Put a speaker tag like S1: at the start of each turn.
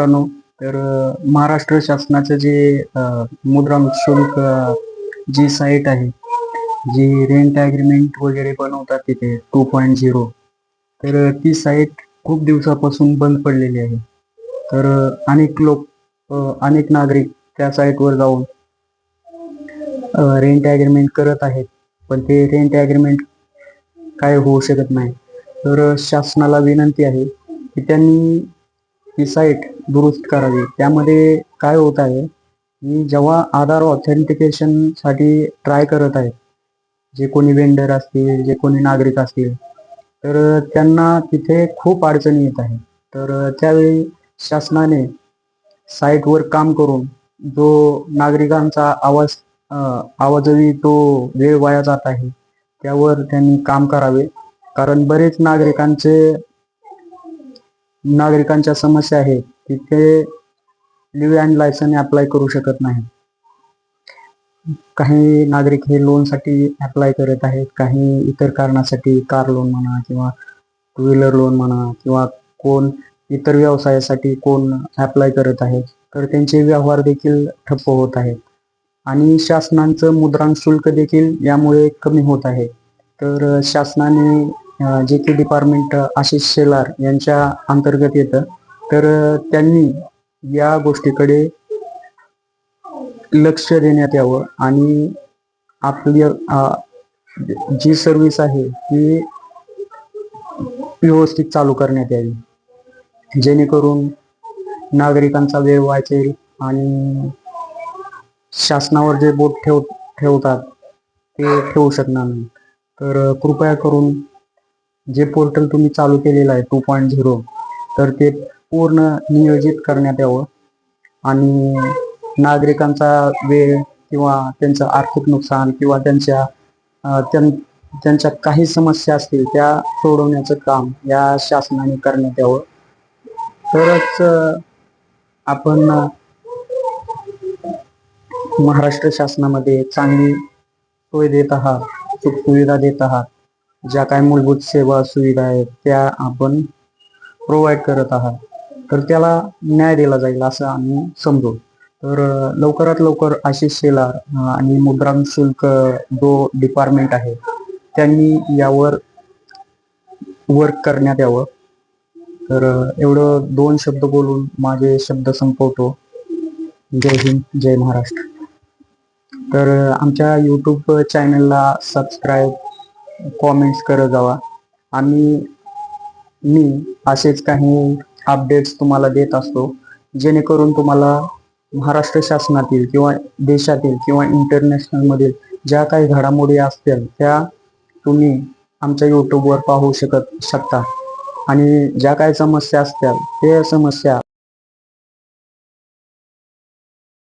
S1: मित्रांनो तर महाराष्ट्र शासनाचं जे मुद्रा मुद्रांक शुल्क जी साईट आहे जी रेंट ॲग्रीमेंट वगैरे बनवतात तिथे टू पॉईंट झिरो तर ती साईट खूप दिवसापासून बंद पडलेली आहे. तर अनेक लोक अनेक नागरिक त्या साईटवर जाऊन रेंट ॲग्रीमेंट करत आहेत पण ते रेंट ॲग्रीमेंट काय होऊ शकत नाही. तर शासनाला विनंती आहे की त्यांनी ही साईट दुरुस्त करावी. त्यामध्ये काय होत आहे मी जेव्हा आधार ऑथेंटिकेशनसाठी ट्राय करत आहे जे कोणी वेंडर असतील जे कोणी नागरिक असतील तर त्यांना तिथे खूप अडचणी येत आहे. तर त्यावेळी शासनाने साईटवर काम करून जो नागरिकांचा आवाज आवाजवी तो वेळ वाया जात आहे त्यावर त्यांनी काम करावे. कारण बरेच नागरिकांचे नागरिकांच्या समस्या आहेत. की ते लिव्ह अँड लायसन अप्लाय करू शकत नाही. काही नागरिक हे लोनसाठी अप्लाय करत आहेत. काही इतर कारणासाठी कार लोन म्हणा किंवा टू व्हीलर लोन म्हणा किंवा कोण इतर व्यवसायासाठी कोण अप्लाय करत आहेत. तर त्यांचे व्यवहार देखील ठप्प होत आहेत. आणि शासनाचं मुद्रांक शुल्क देखील यामुळे कमी होत आहे. तर शासनाने जे की डिपार्टमेंट आशिष शेलार यांच्या अंतर्गत येतं. तर त्यांनी या गोष्टीकडे लक्ष देण्यात यावं आणि आपली जी सर्विस आहे ती व्यवस्थित चालू करण्यात यावी. जेणेकरून नागरिकांचा वेळ वाचेल आणि शासनावर जे बोट ठेव ठेवतात ते ठेवू शकणार नाही. तर कृपया करून जे पोर्टल तुम्ही चालू केलेलं आहे टू पॉईंट झिरो तर ते पूर्ण नियोजित करण्यात यावं. आणि नागरिकांचा वेळ किंवा त्यांचं आर्थिक नुकसान किंवा त्यांच्या त्यां- त्यांच्या काही समस्या असतील त्या सोडवण्याचं काम या शासनाने करण्यात यावं. तरच आपण महाराष्ट्र शासनामध्ये चांगली सोय देत आहात सुखसुविधा देत आहात. ज्या काही मूलभूत सेवा सुविधा आहेत त्या आपण प्रोव्हाइड करत आहात. तर त्याला न्याय दिला जाईल असं आम्ही समजू. तर लवकरात लवकर आशिष शेलार आणि मुद्रांक शुल्क जो डिपार्टमेंट आहे त्यांनी यावर वर्क करण्यात यावं. तर एवढं दोन शब्द बोलून माझे शब्द संपवतो. जय हिंद जय महाराष्ट्र. तर आमच्या यूट्यूब चॅनलला सबस्क्राईब कॉमेंट्स करत जावा. आणि मी असेच काही अपडेट्स तुम्हाला देत असतो. जेणेकरून तुम्हाला महाराष्ट्र शासनातील किंवा देशातील किंवा इंटरनॅशनलमधील ज्या काही घडामोडी असतील त्या तुम्ही आमच्या यूट्यूबवर पाहू शकत शकता. आणि ज्या काही समस्या असतील ते समस्या